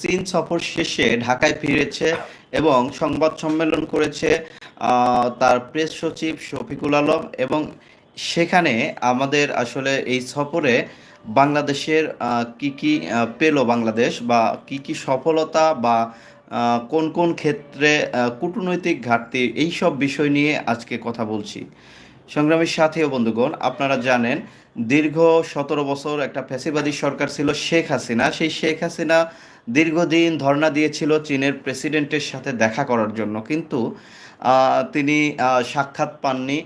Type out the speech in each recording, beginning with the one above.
চীন সফর শেষে ঢাকায় ফিরেছে এবং সংবাদ সম্মেলন করেছে তার প্রেস সচিব শফিকুল আলম এবং সেখানে আমাদের আসলে এই সফরে বাংলাদেশের কি কি পেল বাংলাদেশ বা কি কি সফলতা বা কোন কোন ক্ষেত্রে কূটনৈতিক ঘাটতি এই সব বিষয় নিয়ে আজকে কথা বলছি। সংগ্রামের সাথী ও বন্ধুগণ, আপনারা জানেন দীর্ঘ সতেরো বছর একটা ফ্যাসিবাদী সরকার ছিল শেখ হাসিনা। সেই শেখ হাসিনা দীর্ঘদিন ধর্ণা দিয়েছিল চীনের প্রেসিডেন্টের সাথে দেখা করার জন্য, কিন্তু তিনি সাক্ষাৎ পাননি।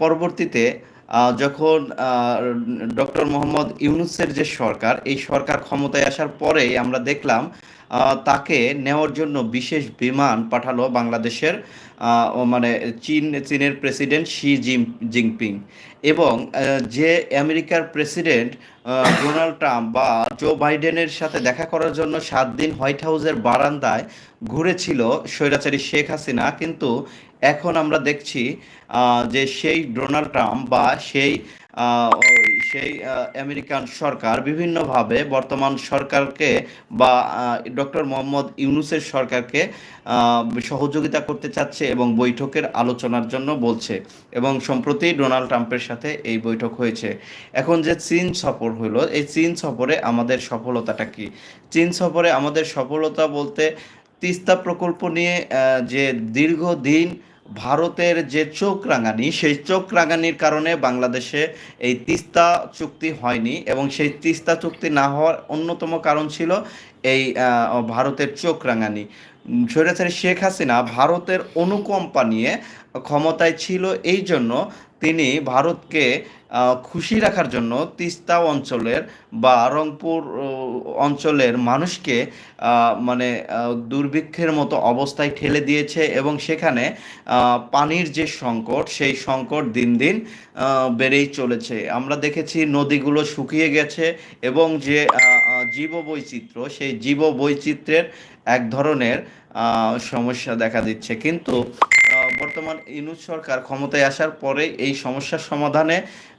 পরবর্তীতে যখন ডক্টর মোহাম্মদ ইউনুসের যে সরকার, এই সরকার ক্ষমতায় আসার পরেই আমরা দেখলাম তাকে নেওয়ার জন্য বিশেষ বিমান পাঠালো বাংলাদেশের মানে চীন, চীনের প্রেসিডেন্ট শি জিন জিনপিং। এবং যে আমেরিকার প্রেসিডেন্ট ডোনাল্ড ট্রাম্প বা জো বাইডেনের সাথে দেখা করার জন্য সাত দিন হোয়াইট হাউসের বারান্দায় ঘুরেছিল স্বৈরাচারী শেখ হাসিনা, কিন্তু এখন আমরা দেখছি যে সেই ডোনাল্ড ট্রাম্প বা সেই সেই আমেরিকান সরকার বিভিন্নভাবে বর্তমান সরকারকে বা ডক্টর মোহাম্মদ ইউনুসের সরকারকে সহযোগিতা করতে চাচ্ছে এবং বৈঠকের আলোচনার জন্য বলছে এবং সম্প্রতি ডোনাল্ড ট্রাম্পের সাথে এই বৈঠক হয়েছে। এখন যে চীন সফর হলো, এই চীন সফরে আমাদের সফলতাটা কি? চীন সফরে আমাদের সফলতা বলতে তিস্তা প্রকল্প নিয়ে যে দীর্ঘদিন ভারতের যে চোখ রাঙানি, সেই চোখ রাঙানির কারণে বাংলাদেশে এই তিস্তা চুক্তি হয়নি এবং সেই তিস্তা চুক্তি না হওয়ার অন্যতম কারণ ছিল এই ভারতের চোখ রাঙানি। স্বৈরাচারী শেখ হাসিনা ভারতের অনুকম্পা নিয়ে ক্ষমতায় ছিল, এই জন্য তিনি ভারতকে খুশি রাখার জন্য তিস্তা অঞ্চলের বা রংপুর অঞ্চলের মানুষকে মানে দুর্ভিক্ষের মতো অবস্থায় ঠেলে দিয়েছে এবং সেখানে পানির যে সংকট, সেই সংকট দিন দিন বেড়েই চলেছে। আমরা দেখেছি নদীগুলো শুকিয়ে গেছে এবং যে জীব বৈচিত্র্য সেই জীব বৈচিত্র্যের এক ধরনের সমস্যা দেখা দিচ্ছে। কিন্তু বর্তমান ইউনুস সরকার ক্ষমতায় আসার পরে এই সমস্যার সমাধানে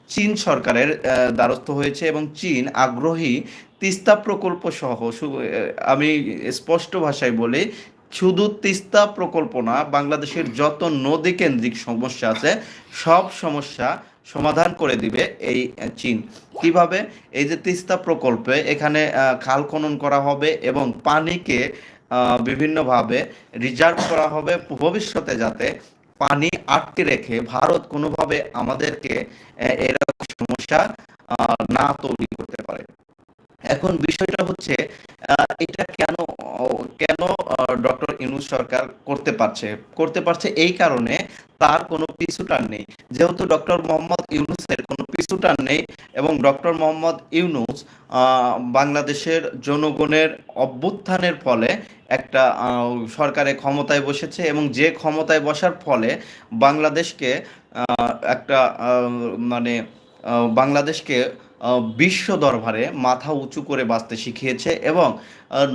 চীন সরকারের দ্বারস্থ হয়েছে এবং চীন আগ্রহী তিস্তা প্রকল্প সহ আমি স্পষ্ট ভাষায় বলি, শুধু তিস্তা প্রকল্প না, বাংলাদেশের যত নদী কেন্দ্রিক সমস্যা আছে, সব সমস্যা সমাধান করে দিবে এই চীন। কীভাবে? এই যে তিস্তা প্রকল্পে এখানে খাল খনন করা হবে এবং পানিকে বিভিন্নভাবে রিজার্ভ করা হবে ভবিষ্যতে যাতে পানি আটকে রেখে ভারত কোনোভাবে আমাদেরকে এরকম সমস্যা না তৈরি করতে পারে। এখন বিষয়টা হচ্ছে এটা কেন কেন ডক্টর ইউনুস সরকার করতে পারছে? করতে পারছে এই কারণে তার কোনো পিছুটান নেই। যেহেতু ডক্টর মোহাম্মদ ইউনুসের কোনো পিছুটান নেই এবং ডক্টর মোহাম্মদ ইউনুস বাংলাদেশের জনগণের অভ্যুত্থানের ফলে একটা সরকারে ক্ষমতায় বসেছে এবং যে ক্ষমতায় বসার ফলে বাংলাদেশকে একটা মানে বাংলাদেশকে বিশ্ব দরবারে মাথা উঁচু করে বাঁচতে শিখিয়েছে এবং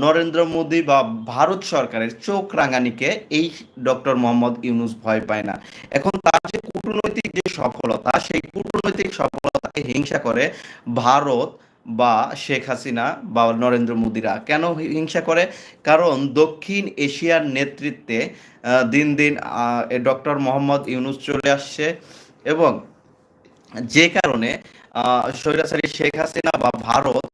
নরেন্দ্র মোদী বা ভারত সরকারের চোখ রাঙানিকে এই ডক্টর মোহাম্মদ ইউনুস ভয় পায় না। এখন তার যে কূটনৈতিক যে সফলতা, সেই কূটনৈতিক সফলতাকে হিংসা করে ভারত বা শেখ হাসিনা বা নরেন্দ্র মোদীরা কেন হিংসা করে? কারণ দক্ষিণ এশিয়ার নেতৃত্বে দিন দিন ডক্টর মোহাম্মদ ইউনুস চলে আসছে এবং যে কারণে স্বৈরাচারী শেখ হাসিনা বা ভারত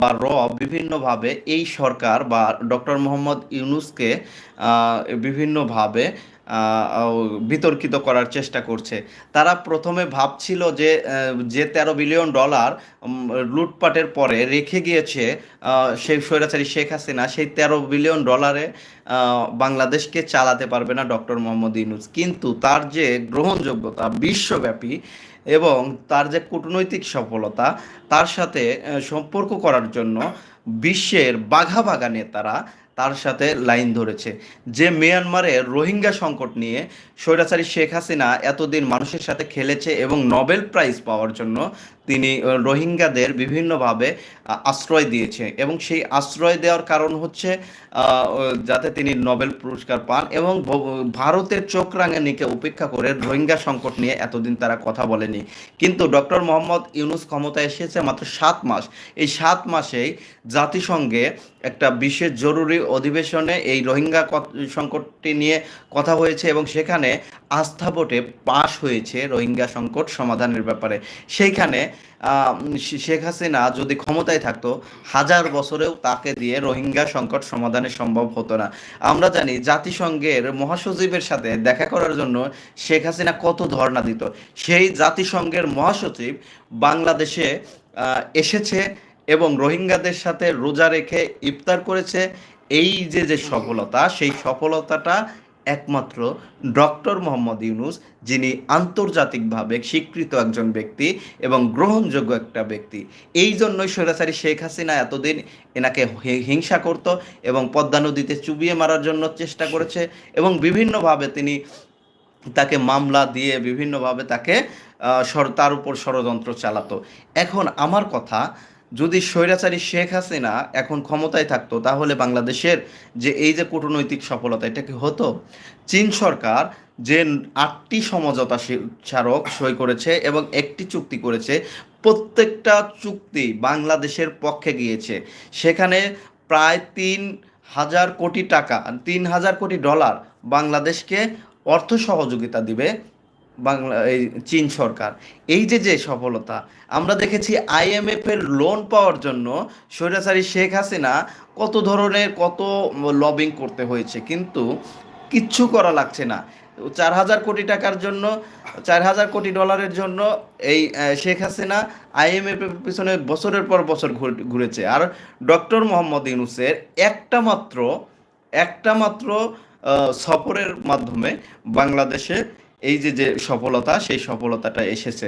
বা র বিভিন্নভাবে এই সরকার বা ডক্টর মোহাম্মদ ইউনুসকে বিভিন্নভাবে বিতর্কিত করার চেষ্টা করছে। তারা প্রথমে ভাবছিল যে যে তেরো বিলিয়ন ডলার লুটপাটের পরে রেখে গিয়েছে সেই স্বৈরাচারী শেখ হাসিনা, সেই তেরো বিলিয়ন ডলারে বাংলাদেশকে চালাতে পারবে না ডক্টর মোহাম্মদ ইউনুস। কিন্তু তার যে গ্রহণযোগ্যতা, বিশ্বব্যাপী এবং তার যে কূটনৈতিক সফলতা, তার সাথে সম্পর্ক করার জন্য বিশ্বের বাঘা বাঘা নেতারা তার সাথে লাইন ধরেছে। যে মিয়ানমারের রোহিঙ্গা সংকট নিয়ে স্বৈরাচারী শেখ হাসিনা এতদিন মানুষের সাথে খেলেছে এবং নোবেল প্রাইজ পাওয়ার জন্য তিনি রোহিঙ্গাদের বিভিন্নভাবে আশ্রয় দিয়েছে এবং সেই আশ্রয় দেওয়ার কারণ হচ্ছে যাতে তিনি নোবেল পুরস্কার পান এবং ভারতের চোখ রাঙানিকে উপেক্ষা করে রোহিঙ্গা সংকট নিয়ে এতদিন তারা কথা বলেনি। কিন্তু ডক্টর মোহাম্মদ ইউনুস ক্ষমতায় এসেছে মাত্র সাত মাস। এই সাত মাসেই জাতিসংঘে একটা বিশেষ জরুরি অধিবেশনে এই রোহিঙ্গা সংকটটি নিয়ে কথা হয়েছে এবং সেখানে আস্থা ভোটে পাশ হয়েছে রোহিঙ্গা সংকট সমাধানের ব্যাপারে। সেইখানে শেখ হাসিনা যদি ক্ষমতায় থাকতো, হাজার বছরেও তাকে দিয়ে রোহিঙ্গা সংকট সমাধানে সম্ভব হতো না। আমরা জানি জাতিসংঘের মহাসচিবের সাথে দেখা করার জন্য শেখ হাসিনা কত ধর্ণা দিত। সেই জাতিসংঘের মহাসচিব বাংলাদেশে এসেছে এবং রোহিঙ্গাদের সাথে রোজা রেখে ইফতার করেছে। এই যে যে সফলতা, সেই সফলতাটা একমাত্র ডক্টর মোহাম্মদ ইউনুস, যিনি আন্তর্জাতিকভাবে স্বীকৃত একজন ব্যক্তি এবং গ্রহণযোগ্য একটা ব্যক্তি। এই জন্যই স্বৈরাচারী শেখ হাসিনা এতদিন এনাকে হিংসা করত এবং পদ্মা নদীতে চুবিয়ে মারার জন্য চেষ্টা করেছে এবং বিভিন্নভাবে তিনি তাকে মামলা দিয়ে বিভিন্নভাবে তাকে তার উপর ষড়যন্ত্র চালাতো। এখন আমার কথা যদি স্বৈরাচারী শেখ হাসিনা এখন ক্ষমতায় থাকতো, তাহলে বাংলাদেশের যে এই যে কূটনৈতিক সফলতা, এটা কি হতো? চীন সরকার যে আটটি সমঝোতা স্মারক সই করেছে এবং একটি চুক্তি করেছে, প্রত্যেকটা চুক্তি বাংলাদেশের পক্ষে গিয়েছে। সেখানে প্রায় তিন হাজার কোটি টাকা, তিন হাজার কোটি ডলার বাংলাদেশকে অর্থ সহযোগিতা দিবে বাংলা, এই চীন সরকার। এই যে যে সফলতা, আমরা দেখেছি আইএমএফ এর লোন পাওয়ার জন্য স্বৈরাচারী শেখ হাসিনা কত ধরনের, কত লবিং করতে হয়েছে, কিন্তু কিচ্ছু করা লাগছে না। চার হাজার কোটি টাকার জন্য, চার হাজার কোটি ডলারের জন্য এই শেখ হাসিনা আইএমএফ এর পিছনে বছরের পর বছর ঘুরেছে। আর ডক্টর মোহাম্মদ ইউনুসের একটা মাত্র একটা মাত্র সফরের মাধ্যমে বাংলাদেশে এই যে যে সফলতা সেই সফলতাটা এসেছে।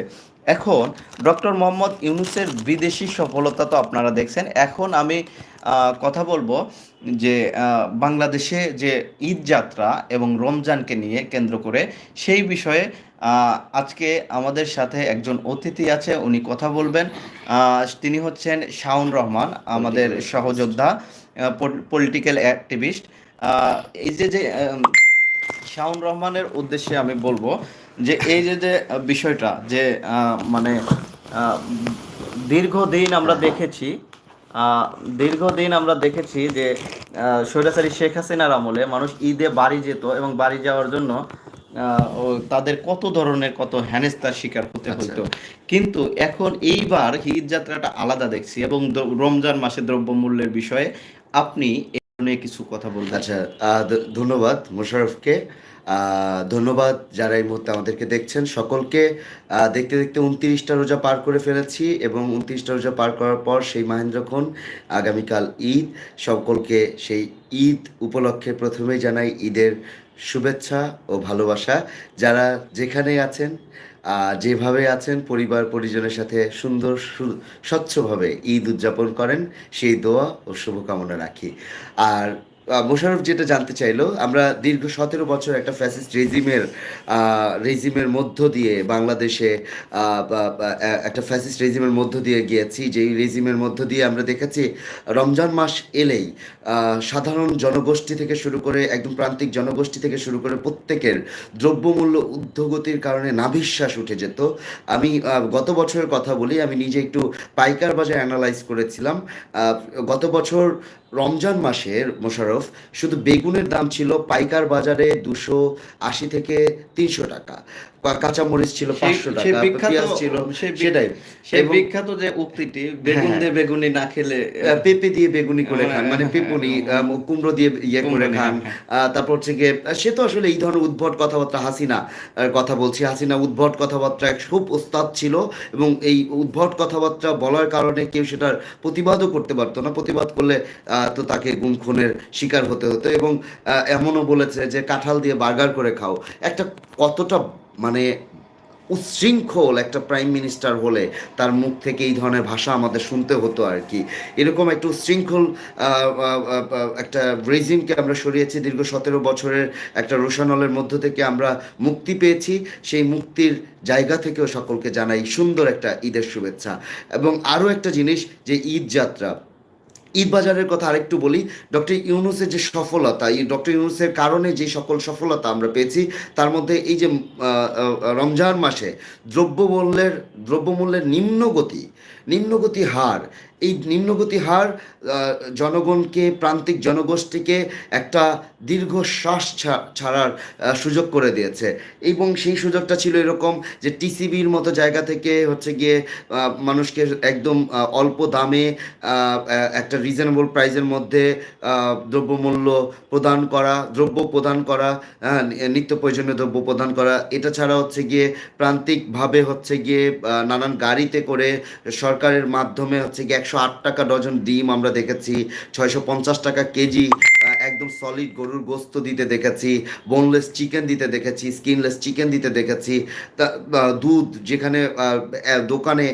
এখন ডক্টর মোহাম্মদ ইউনুসের বিদেশি সফলতা তো আপনারা দেখছেন। এখন আমি কথা বলব যে বাংলাদেশে যে ঈদ যাত্রা এবং রমজানকে নিয়ে কেন্দ্র করে সেই বিষয়ে আজকে আমাদের সাথে একজন অতিথি আছে উনি কথা বলবেন। তিনি হচ্ছেন শাওন রহমান আমাদের সহযোদ্ধা পলিটিক্যাল অ্যাক্টিভিস্ট এই যে যে আহ, রহমানের উদ্দেশ্যে আমি বলব যে এই যে যে বিষয়টা যে মানে দীর্ঘদিন আমরা দেখেছি দীর্ঘদিন আমরা দেখেছি যে স্বৈরাচারী শেখ হাসিনার আমলে মানুষ ঈদে বাড়ি যেত এবং বাড়ি যাওয়ার জন্য তাদের কত ধরনের কত হেনস্তার শিকার হতে আচ্ছা। হতো কিন্তু এখন এইবার ঈদ যাত্রাটা আলাদা দেখছি এবং রমজান মাসে দ্রব্যমূল্যের বিষয়ে আপনি নিয়ে কিছু কথা বলবেন। আচ্ছা ধন্যবাদ মোশারফকে ধন্যবাদ যারা এই মুহূর্তে আমাদেরকে দেখছেন। সকলকে দেখতে দেখতে উনত্রিশটা রোজা পার করে ফেলেছি এবং উনত্রিশটা রোজা পার করার পর সেই মাহেন্দ্রক্ষণ আগামীকাল ঈদ। সকলকে সেই ঈদ উপলক্ষে প্রথমেই জানাই ঈদের শুভেচ্ছা ও ভালোবাসা। যারা যেখানে আছেন যেভাবে আছেন, পরিবার, পরিজনের সাথে সুন্দর স্বচ্ছভাবে ঈদ উদযাপন করেন। সেই দোয়া ও শুভকামনা রাখি। আর আহ, মোশাররফ যেটা জানতে চাইলো আমরা দীর্ঘ সতেরো বছর একটা ফ্যাসিস্ট রেজিমের রেজিমের মধ্য দিয়ে বাংলাদেশে একটা ফ্যাসিস্ট রেজিমের মধ্য দিয়ে গিয়েছি যেই রেজিমের মধ্য দিয়ে আমরা দেখেছি রমজান মাস এলেই সাধারণ জনগোষ্ঠী থেকে শুরু করে একদম প্রান্তিক জনগোষ্ঠী থেকে শুরু করে প্রত্যেকের দ্রব্যমূল্য ঊর্ধ্বগতির কারণে নাভিশ্বাস উঠে যেত। আমি গত বছরের কথা বলি আমি নিজে একটু পাইকার বাজার অ্যানালাইজ করেছিলাম। গত বছর রমজান মাসের মোশারফ শুধু বেগুনের দাম ছিল পাইকার বাজারে দুশো আশি থেকে তিনশো টাকা। কা- কাঁচামরিচ ছিল পাঁচশো টাকা পেঁয়াজ ছিল সেটাই। সেই বিখ্যাত যে উক্তিটি বেগুন হ্যাঁ। দিয়ে বেগুনি না খেলে পেঁপে দিয়ে বেগুনি করে খান হ্যাঁ, মানে হ্যাঁ, পেপুনি হ্যাঁ। কুমড়ো দিয়ে ইয়ে করে খান। হ্যাঁ, তারপর হচ্ছে গিয়ে সে তো আসলে এই ধরনের উদ্ভট কথাবার্তা হাসিনা কথা বলছি। হাসিনা উদ্ভট কথাবার্তা খুব ওস্তাদ ছিল এবং এই উদ্ভট কথাবার্তা বলার কারণে কেউ সেটার প্রতিবাদও করতে পারতো না। প্রতিবাদ করলে আহ, তো তাকে গুম খুনের শিকার হতে হতো এবং এমনও বলেছে যে কাঁঠাল দিয়ে বার্গার করে খাও। একটা কতটা মানে উচ্ছৃঙ্খল একটা প্রাইম মিনিস্টার হলে তার মুখ থেকে এই ধরনের ভাষা আমাদের শুনতে হতো আর কি। এরকম একটা উচ্ছৃঙ্খল একটা রেজিমকে আমরা সরিয়েছি, দীর্ঘ সতেরো বছরের একটা রোশানলের মধ্য থেকে আমরা মুক্তি পেয়েছি। সেই মুক্তির জায়গা থেকেও সকলকে জানাই সুন্দর একটা ঈদের শুভেচ্ছা। এবং আরও একটা জিনিস যে ঈদ যাত্রা ঈদ বাজারের কথা আরেকটু বলি, ডক্টর ইউনুসের যে সফলতা, এই ডক্টর ইউনুসের কারণে যে সকল সফলতা আমরা পেয়েছি, তার মধ্যে এই যে রমজান মাসে দ্রব্যমূল্যের দ্রব্যমূল্যের নিম্নগতি নিম্নগতি হার। এই নিম্নগতি হার জনগণকে প্রান্তিক জনগোষ্ঠীকে একটা দীর্ঘ শ্বাস ছাড়ার সুযোগ করে দিয়েছে। এবং সেই সুযোগটা ছিল এরকম যে টিসিবির মতো জায়গা থেকে হচ্ছে গিয়ে মানুষকে একদম অল্প দামে একটা রিজনেবল প্রাইজের মধ্যে দ্রব্যমূল্য প্রদান করা দ্রব্য প্রদান করা হ্যাঁ, নিত্য প্রয়োজনীয় দ্রব্য প্রদান করা এটা ছাড়া হচ্ছে গিয়ে প্রান্তিকভাবে হচ্ছে গিয়ে নানান গাড়িতে করে সরকারের মাধ্যমে হচ্ছে গিয়ে একশো আট টাকা ডজন ডিম আমরা দেখেছি, ছয়শো পঞ্চাশ টাকা কেজি একদম সলিড গরুর গোস্ত দিতে দেখেছি বোনলেস চিকেন দিতে দেখেছি স্কিনলেস চিকেন দিতে দেখেছি, তা দুধ যেখানে দোকানে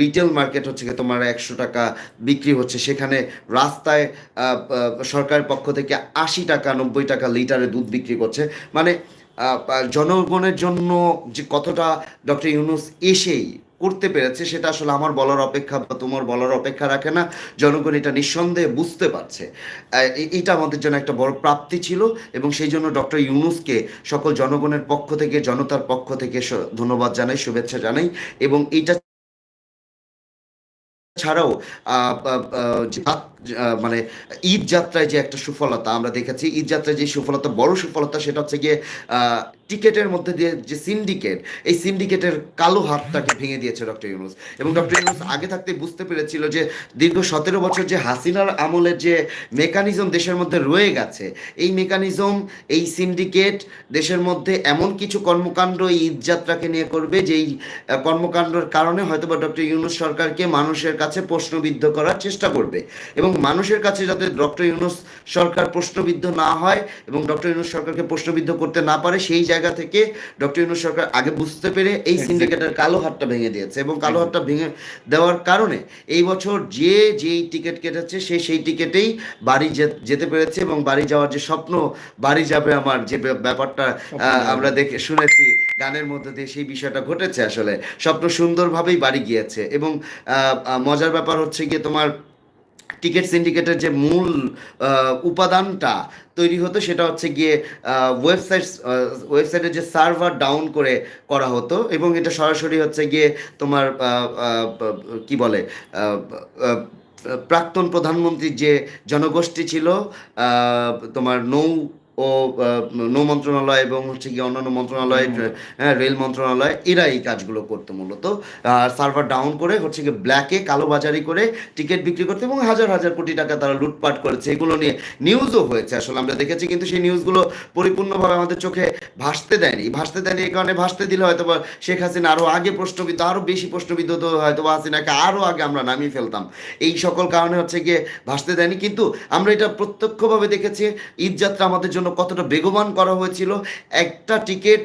রিটেল মার্কেট হচ্ছে কি তোমার একশো টাকা বিক্রি হচ্ছে, সেখানে রাস্তায় সরকারের পক্ষ থেকে আশি টাকা, নব্বই টাকা লিটারে দুধ বিক্রি করছে মানে জনগণের জন্য যে কতটা ডক্টর ইউনুস এসেই করতে পেরেছে, সেটা আসলে আমার বলার অপেক্ষা বা তোমার বলার অপেক্ষা রাখে না। জনগণ এটা নিঃসন্দেহে বুঝতে পারছে। এটা আমাদের জন্য একটা বড় প্রাপ্তি ছিল এবং সেই জন্য ডক্টর ইউনুসকে সকল জনগণের পক্ষ থেকে, জনতার পক্ষ থেকে ধন্যবাদ জানাই, শুভেচ্ছা জানাই এবং এইটা ছাড়াও মানে ঈদ যাত্রায় যে একটা সুফলতা, আমরা দেখেছি ঈদ যাত্রায় যে সুফলতা, বড় সুফলতা সেটা হচ্ছে গিয়ে টিকেটের মধ্যে দিয়ে যে সিন্ডিকেট, এই সিন্ডিকেটের কালো হাতটাকে ভেঙে দিয়েছে ডক্টর ইউনুস। এবং ডক্টর ইউনুস আগে থাকতে বুঝতে পেরেছিল যে দীর্ঘ সতেরো বছর যে হাসিনার আমলের যে মেকানিজম দেশের মধ্যে রয়ে গেছে, এই মেকানিজম, এই সিন্ডিকেট দেশের মধ্যে এমন কিছু কর্মকাণ্ড এই ঈদ যাত্রাকে নিয়ে করবে, যেই কর্মকাণ্ডের কারণে হয়তোবা ডক্টর ইউনুস সরকারকে মানুষের কাছে প্রশ্নবিদ্ধ করার চেষ্টা করবে। এবং মানুষের কাছে যাতে ডক্টর ইউনুস সরকার প্রশ্নবিদ্ধ না হয় এবং ডক্টর ইউনুস সরকারকে প্রশ্নবিদ্ধ করতে না পারে সেই জায়গা থেকে ডক্টর ইউনুস সরকার আগে বুঝতে পেরে এই সিন্ডিকেটের কালো হাতটা ভেঙে দিয়েছে। এবং কালো হাতটা ভেঙে দেওয়ার কারণে এই বছর যে যেই টিকিট কেটেছে সে সেই টিকিটেই বাড়ি যেতে পেরেছে এবং বাড়ি যাওয়ার যে স্বপ্ন বাড়ি যাবে আমার যে ব্যাপারটা আমরা দেখে শুনেছি। গানের মধ্যে দিয়ে সেই বিষয়টা ঘটেছে আসলে। স্বপ্ন সুন্দরভাবেই বাড়ি গিয়েছে এবং মজার ব্যাপার হচ্ছে গিয়ে তোমার টিকিট সিন্ডিকেটের যে মূল উপাদানটা তৈরি হতো সেটা হচ্ছে গিয়ে ওয়েবসাইট ওয়েবসাইটের যে সার্ভার ডাউন করে করা হতো এবং এটা সরাসরি হচ্ছে গিয়ে তোমার কি বলে প্রাক্তন প্রধানমন্ত্রীর যে জনগোষ্ঠী ছিল তোমার নৌ ও নৌ মন্ত্রণালয় এবং হচ্ছে কি অন্যান্য মন্ত্রণালয় হ্যাঁ রেল মন্ত্রণালয় এরা এই কাজগুলো করতো মূলত। আর সার্ভার ডাউন করে হচ্ছে গিয়ে ব্ল্যাকে কালোবাজারি করে টিকিট বিক্রি করতে এবং হাজার হাজার কোটি টাকা তারা লুটপাট করেছে। এগুলো নিয়ে নিউজও হয়েছে আসলে আমরা দেখেছি কিন্তু সেই নিউজগুলো পরিপূর্ণভাবে আমাদের চোখে ভাসতে দেয়নি। ভাসতে দেয়নি এই কারণে ভাসতে দিলে হয়তো বা শেখ হাসিনা আরও আগে প্রশ্নবিদ্ধ আরও বেশি প্রশ্নবিদ্ধ হতো হয়তো বা হাসিনাকে আরও আগে আমরা নামিয়ে ফেলতাম। এই সকল কারণে হচ্ছে গিয়ে ভাসতে দেয়নি। কিন্তু আমরা এটা প্রত্যক্ষভাবে দেখেছি ঈদযাত্রা আমাদের জন্য কতটা বেগবান করা হয়েছিল। একটা টিকিট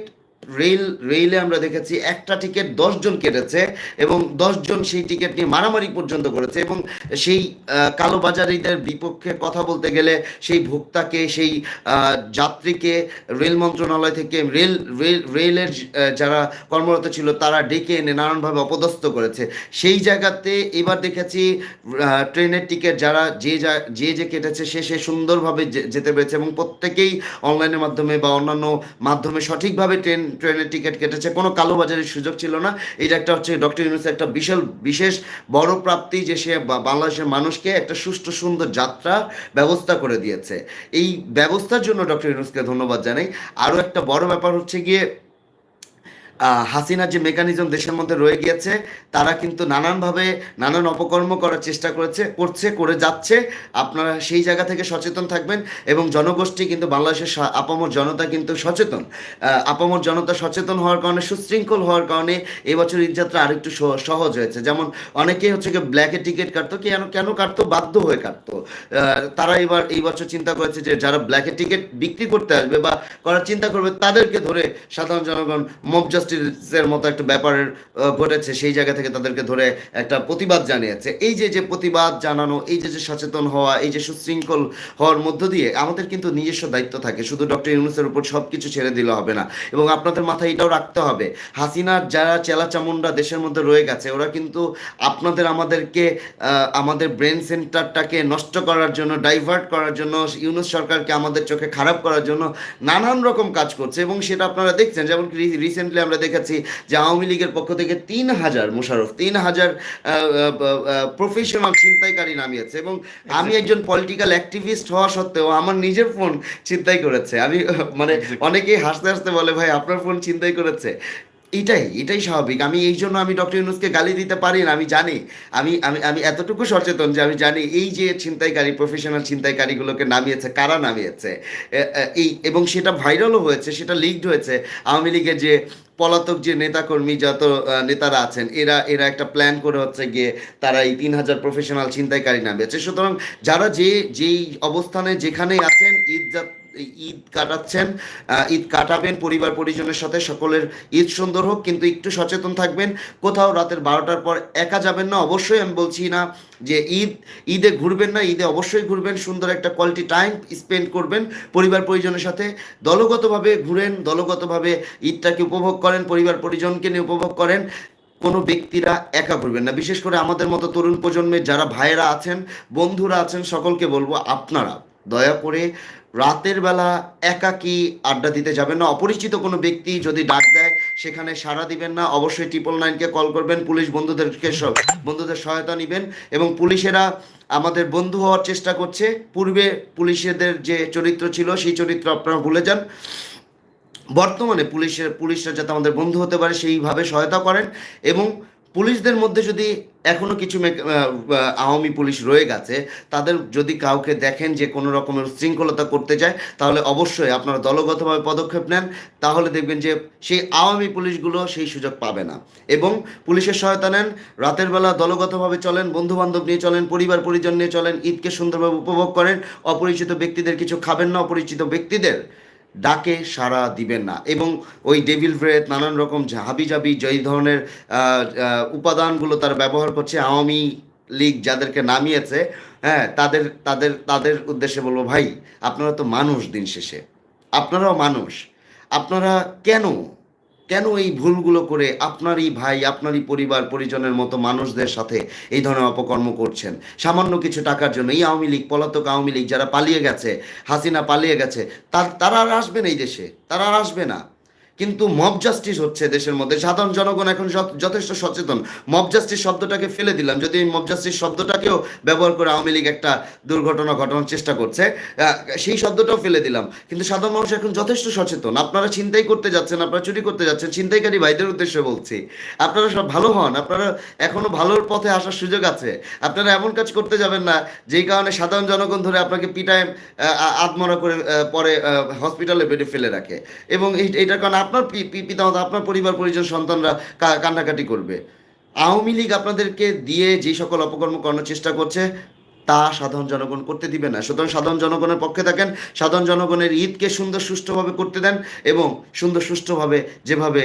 রেল রেলে আমরা দেখেছি একটা টিকিট দশজন কেটেছে এবং দশজন সেই টিকিট নিয়ে মারামারি পর্যন্ত করেছে এবং সেই কালোবাজারিদের বিপক্ষে কথা বলতে গেলে সেই ভোক্তাকে, সেই যাত্রীকে রেল মন্ত্রণালয় থেকে রেল রেল রেলের যারা কর্মরত ছিল তারা ডেকে এনে নানানভাবে অপদস্থ করেছে। সেই জায়গাতে এবার দেখেছি ট্রেনের টিকিট যারা যে যা- যে কেটেছে সে সে সুন্দরভাবে যেতে পেরেছে এবং প্রত্যেকেই অনলাইনের মাধ্যমে বা অন্যান্য মাধ্যমে সঠিকভাবে ট্রেন ট্রেনের টিকিট কেটেছে। কোনো কালোবাজারের সুযোগ ছিল না। এটা একটা হচ্ছে ডক্টর ইউনুসের একটা বিশাল, বিশেষ বড় প্রাপ্তি যে সে বাংলাদেশের মানুষকে একটা সুষ্ঠু, সুন্দর যাত্রা ব্যবস্থা করে দিয়েছে। এই ব্যবস্থার জন্য ডক্টর ইউনুসকে ধন্যবাদ জানাই। আরও একটা বড় ব্যাপার হচ্ছে গিয়ে হাসিনার যে মেকানিজম দেশের মধ্যে রয়ে গিয়েছে, তারা কিন্তু নানানভাবে নানান অপকর্ম করার চেষ্টা করেছে, করছে, করে যাচ্ছে। আপনারা সেই জায়গা থেকে সচেতন থাকবেন এবং জনগোষ্ঠী কিন্তু বাংলাদেশের আপামর জনতা কিন্তু সচেতন। আপামর জনতা সচেতন হওয়ার কারণে, সুশৃঙ্খল হওয়ার কারণে এবছর ঈদযাত্রা আরেকটু সহজ হয়েছে। যেমন অনেকেই হচ্ছে কি ব্ল্যাকে টিকিট কাটতো, কেন কেন কাটতো? বাধ্য হয়ে কাটতো। তারা এবার এই বছর চিন্তা করেছে যে যারা ব্ল্যাকে টিকিট বিক্রি করতে আসবে বা করার চিন্তা করবে, তাদেরকে ধরে সাধারণ জনগণ মবজা জাস্টিসের মতো একটা ব্যাপারের আহ, ঘটেছে সেই জায়গা থেকে তাদেরকে ধরে একটা প্রতিবাদ জানিয়েছে। এই যে যে প্রতিবাদ জানানো এই যে যে সচেতন হওয়া এই যে সুশৃঙ্খল হওয়ার মধ্য দিয়ে আমাদের কিন্তু নিজস্ব দায়িত্ব থাকে। শুধু ডক্টর ইউনুসের উপর সব কিছু ছেড়ে দিলে হবে না। এবং আপনাদের মাথায় এটাও রাখতে হবে হাসিনার যারা চেলা চামুন্ডা দেশের মধ্যে রয়ে গেছে ওরা কিন্তু আপনাদের আমাদেরকে আমাদের ব্রেন সেন্টারটাকে নষ্ট করার জন্য ডাইভার্ট করার জন্য ইউনুস সরকারকে আমাদের চোখে খারাপ করার জন্য নানান রকম কাজ করছে। এবং সেটা আপনারা দেখছেন যেমন রিসেন্টলি আমরা দেখেছি যে আওয়ামী লীগের পক্ষ থেকে তিন হাজার মোশারফ তিন হাজার প্রফেশনাল ছিনতাইকারী নামিয়েছে এবং আমি একজন পলিটিক্যাল অ্যাক্টিভিস্ট হওয়া সত্ত্বেও আমার নিজের ফোন চিন্তাই করেছে। আমি মানে অনেকেই হাসতে হাসতে বলে ভাই আপনার ফোন চিন্তাই করেছে? এটাই এটাই স্বাভাবিক। আমি এই জন্য আমি ডক্টর ইউনুসকে গালি দিতে পারি না, আমি জানি। আমি আমি আমি এতটুকু সচেতন যে আমি জানি এই যে ছিনতাইকারী প্রফেশনাল ছিনতাইকারীগুলোকে নামিয়েছে, কারা নামিয়েছে এই, এবং সেটা ভাইরালও হয়েছে, সেটা লিকড হয়েছে। আওয়ামী লীগের যে পলাতক যে নেতাকর্মী যত নেতারা আছেন, এরা এরা একটা প্ল্যান করে হচ্ছে গিয়ে তারা এই তিন হাজার প্রফেশনাল ছিনতাইকারী নামিয়েছে। সুতরাং যারা যে, যেই অবস্থানে যেখানেই আছেন যাত- ঈদ কাটাচ্ছেন। ঈদ কাটাবেন, পরিবার পরিজনের সাথে, সকলের ঈদ সুন্দর হোক, কিন্তু একটু সচেতন থাকবেন। কোথাও রাতের বারোটার পর একা যাবেন না, অবশ্যই আমি বলছি না যে ঈদ, ঈদে ঘুরবেন না, ঈদে অবশ্যই ঘুরবেন, সুন্দর একটা কোয়ালিটি টাইম স্পেন্ড করবেন পরিবার পরিজনের সাথে। দলগতভাবে ঘুরেন, দলগতভাবে ঈদটাকে উপভোগ করেন, পরিবার পরিজনকে নিয়ে উপভোগ করেন। কোনো ব্যক্তিরা একা ঘুরবেন না। বিশেষ করে আমাদের মতো তরুণ প্রজন্মের যারা ভাইয়েরা আছেন, বন্ধুরা আছেন, সকলকে বলব আপনারা দয়া করে রাতের বেলা একাকী আড্ডা দিতে যাবেন না। অপরিচিত কোনো ব্যক্তি যদি ডাক দেয়, সেখানে সাড়া দিবেন না। অবশ্যই ট্রিপল নাইনকে কল করবেন। পুলিশ বন্ধুদেরকে বন্ধুদের সহায়তা নেবেন। এবং পুলিশেরা আমাদের বন্ধু হওয়ার চেষ্টা করছে। পূর্বে পুলিশেদের যে চরিত্র ছিল, সেই চরিত্র আপনারা ভুলে যান। বর্তমানে পুলিশের পুলিশরা যাতে আমাদের বন্ধু হতে পারে, সেইভাবে সহায়তা করেন। এবং পুলিশদের মধ্যে যদি এখনও কিছু আওয়ামী পুলিশ রয়ে গেছে, তাদের যদি কাউকে দেখেন যে কোনো রকমের শৃঙ্খলতা করতে চায়, তাহলে অবশ্যই আপনারা দলগতভাবে পদক্ষেপ নেন। তাহলে দেখবেন যে সেই আওয়ামী পুলিশগুলো সেই সুযোগ পাবে না। এবং পুলিশের সহায়তা নেন, রাতের বেলা দলগতভাবে চলেন বন্ধু বান্ধব নিয়ে চলেন, পরিবার পরিজন নিয়ে চলেন, ঈদকে সুন্দরভাবে উপভোগ করেন, অপরিচিত ব্যক্তিদের কিছু খাবেন না, অপরিচিত ব্যক্তিদের ডাকে সাড়া দিবেন না। এবং ওই ডেভিল ব্রেথ নানান রকম হাবি জাবি যেই ধরনের উপাদানগুলো তারা ব্যবহার করছে আওয়ামী লীগ যাদেরকে নামিয়েছে হ্যাঁ তাদের তাদের তাদের উদ্দেশ্যে বলব, ভাই, আপনারা তো মানুষ দিন শেষে। আপনারাও মানুষ। আপনারা কেন কেন এই ভুলগুলো করে আপনারই ভাই, আপনারই পরিবার, পরিজনের মতো মানুষদের সাথে এই ধরনের অপকর্ম করছেন? সামান্য কিছু টাকার জন্য এই আওয়ামী লীগ, পলাতক আওয়ামী লীগ যারা পালিয়ে গেছে, হাসিনা পালিয়ে গেছে, তার- তারা আর আসবে না এই দেশে, তারা আর আসবে না। কিন্তু মব জাস্টিস হচ্ছে দেশের মধ্যে। সাধারণ জনগণ এখন যথেষ্ট সচেতন। মব জাস্টিস শব্দটাকে ফেলে দিলাম। যদি এই মব জাস্টিস শব্দটাকেও ব্যবহার করে আওয়ামী লীগ একটা দুর্ঘটনা ঘটানোর চেষ্টা করছে সেই শব্দটাও ফেলে দিলাম। কিন্তু সাধারণ মানুষ এখন যথেষ্ট সচেতন। আপনারা চিন্তাই করতে যাচ্ছেন, আপনারা চুরি করতে যাচ্ছেন, ছিনতাইকারী ভাইদের উদ্দেশ্যে বলছি। আপনারা সব ভালো হন। আপনারা এখনও ভালোর পথে আসার সুযোগ আছে। আপনারা এমন কাজ করতে যাবেন না, যেই কারণে সাধারণ জনগণ ধরে আপনাকে পিটায় আত্মরা করে পরে হসপিটালে বেডে ফেলে রাখে। এবং এই- এইটার কারণে আপনার পিতামাতা আপনার পরিবার, পরিজন, সন্তানরা কান্নাকাটি করবে। আওয়ামী লীগ আপনাদেরকে দিয়ে যে সকল অপকর্ম করানোর চেষ্টা করছে, তা সাধারণ জনগণ করতে দিবে না। সুতরাং সাধারণ জনগণের পক্ষে থাকেন, সাধারণ জনগণের ঈদকে সুন্দর সুষ্ঠুভাবে করতে দেন এবং সুন্দর সুষ্ঠুভাবে যেভাবে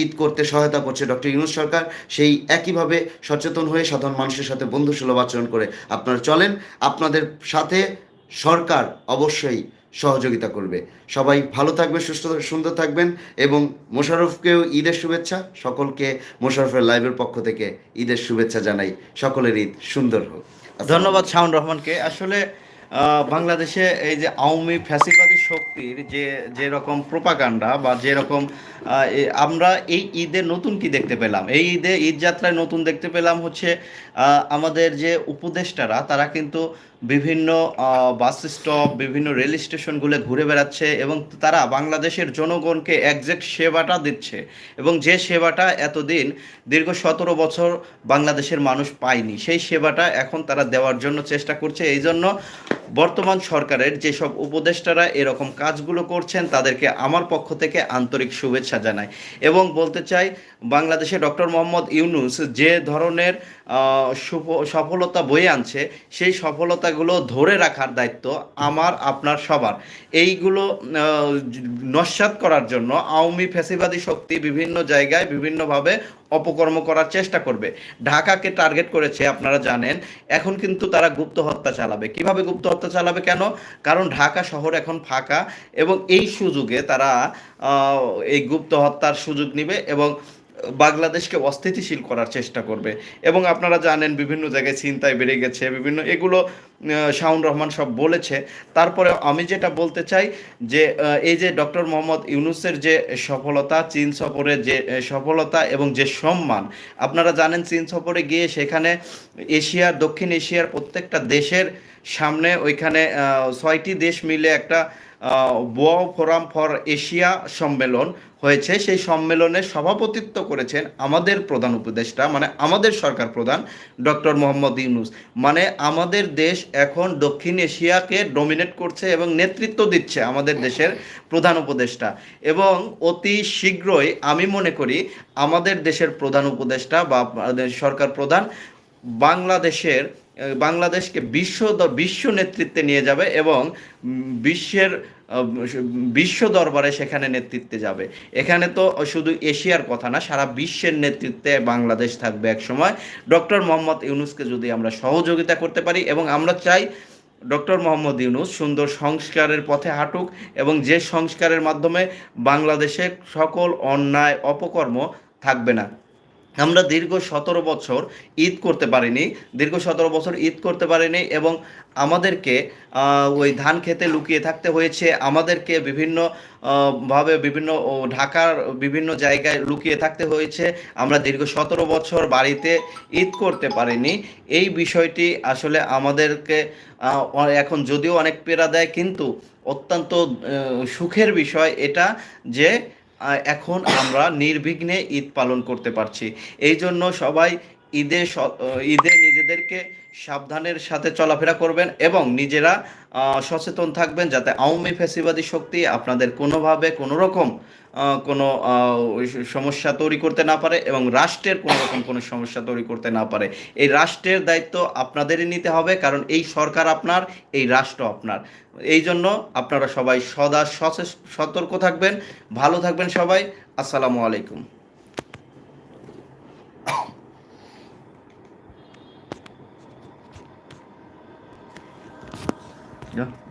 ঈদ করতে সহায়তা করছে ডক্টর ইউনুস সরকার, সেই একইভাবে সচেতন হয়ে সাধারণ মানুষের সাথে বন্ধুসুলভ আচরণ করে আপনারা চলেন। আপনাদের সাথে সরকার অবশ্যই সহযোগিতা করবে। সবাই ভালো থাকবে সুস্থ সুন্দর থাকবেন এবং মোশারফকেও ঈদের শুভেচ্ছা। সকলকে মোশারফের লাইভের পক্ষ থেকে ঈদের শুভেচ্ছা জানাই। সকলের ঈদ সুন্দর হোক। ধন্যবাদ শাহন রহমানকে। আসলে বাংলাদেশে এই যে আওয়ামী ফ্যাসিবাদী শক্তির যে যেরকম প্রোপাগান্ডা বা যেরকম আমরা এই ঈদে নতুন কি দেখতে পেলাম? এই ঈদে ঈদ যাত্রায় নতুন দেখতে পেলাম হচ্ছে আমাদের যে উপদেষ্টারা, তারা কিন্তু বিভিন্ন বাস স্টপ, বিভিন্ন রেল স্টেশনগুলো ঘুরে বেড়াচ্ছে এবং তারা বাংলাদেশের জনগণকে একজ্যাক্ট সেবাটা দিচ্ছে এবং যে সেবাটা এতদিন দীর্ঘ সতেরো বছর বাংলাদেশের মানুষ পায়নি, সেই সেবাটা এখন তারা দেওয়ার জন্য চেষ্টা করছে। এই জন্য বর্তমান সরকারের যেসব উপদেষ্টারা এরকম কাজগুলো করছেন, তাদেরকে আমার পক্ষ থেকে আন্তরিক শুভেচ্ছা জানাই। এবং বলতে চাই বাংলাদেশে ডক্টর মোহাম্মদ ইউনুস যে ধরনের সফলতা বয়ে আনছে, সেই সফলতাগুলো ধরে রাখার দায়িত্ব আমার, আপনার, সবার। এইগুলো নস্যাৎ করার জন্য আওয়ামী ফ্যাসিবাদী শক্তি বিভিন্ন জায়গায় বিভিন্নভাবে অপকর্ম করার চেষ্টা করবে। ঢাকাকে টার্গেট করেছে, আপনারা জানেন, এখন কিন্তু তারা গুপ্ত হত্যা চালাবে। কীভাবে গুপ্ত হত্যা চালাবে কেন? কারণ ঢাকা শহর এখন ফাঁকা এবং এই সুযোগে তারা এই গুপ্ত হত্যার সুযোগ নেবে এবং বাংলাদেশকে অস্থিতিশীল করার চেষ্টা করবে। এবং আপনারা জানেন বিভিন্ন জায়গায় চিন্তায় বেড়ে গেছে, বিভিন্ন এগুলো শাহুন রহমান সব বলেছে। তারপরে আমি যেটা বলতে চাই যে এই যে ডক্টর মোহাম্মদ ইউনুসের যে সফলতা, চীন সফরের যে সফলতা এবং যে সম্মান, আপনারা জানেন চীন সফরে গিয়ে সেখানে এশিয়ার দক্ষিণ এশিয়ার প্রত্যেকটা দেশের সামনে ওইখানে ছয়টি দেশ মিলে একটা বোয়া ফোরাম ফর এশিয়া সম্মেলন হয়েছে, সেই সম্মেলনে সভাপতিত্ব করেছেন আমাদের প্রধান উপদেষ্টা মানে আমাদের সরকার প্রধান ডক্টর মোহাম্মদ ইউনুস। মানে আমাদের দেশ এখন দক্ষিণ এশিয়াকে ডমিনেট করছে এবং নেতৃত্ব দিচ্ছে আমাদের দেশের প্রধান উপদেষ্টা। এবং অতি শীঘ্রই আমি মনে করি আমাদের দেশের প্রধান উপদেষ্টা বা সরকার প্রধান বাংলাদেশের, বাংলাদেশকে বিশ্ব বিশ্ব নেতৃত্বে নিয়ে যাবে এবং বিশ্বের বিশ্ব দরবারে সেখানে নেতৃত্বে যাবে। এখানে তো শুধু এশিয়ার কথা না, সারা বিশ্বের নেতৃত্বে বাংলাদেশ থাকবে এক সময় ডক্টর মোহাম্মদ ইউনুসকে যদি আমরা সহযোগিতা করতে পারি এবং আমরা চাই ডক্টর মোহাম্মদ ইউনুস সুন্দর সংস্কারের পথে হাঁটুক এবং যে সংস্কারের মাধ্যমে বাংলাদেশে সকল অন্যায়, অপকর্ম থাকবে না। আমরা দীর্ঘ সতেরো বছর ঈদ করতে পারিনি, দীর্ঘ সতেরো বছর ঈদ করতে পারিনি এবং আমাদেরকে ওই ধান খেতে লুকিয়ে থাকতে হয়েছে, আমাদেরকে বিভিন্ন ভাবে বিভিন্ন ঢাকার বিভিন্ন জায়গায় লুকিয়ে থাকতে হয়েছে। আমরা দীর্ঘ সতেরো বছর বাড়িতে ঈদ করতে পারিনি। এই বিষয়টি আসলে আমাদেরকে এখন যদিও অনেক পীড়া দেয়, কিন্তু অত্যন্ত সুখের বিষয় এটা যে এখন আমরা নির্বিঘ্নে ঈদ পালন করতে পারছি। এই জন্য সবাই ঈদে ঈদে নিজেদেরকে সাবধানের সাথে চলাফেরা করবেন এবং নিজেরা সচেতন থাকবেন যাতে আওয়ামী ফ্যাসিবাদী শক্তি আপনাদের কোনোভাবে কোনো রকম কোনো সমস্যা তৈরি করতে না পারে এবং রাষ্ট্রের কোনো রকম কোনো সমস্যা তৈরি করতে না পারে। এই রাষ্ট্রের দায়িত্ব আপনাদেরই নিতে হবে কারণ এই সরকার আপনার, এই রাষ্ট্র আপনার। এই জন্য আপনারা সবাই সদা সতর্ক থাকবেন, ভালো থাকবেন সবাই। আসসালামু আলাইকুম। Yeah.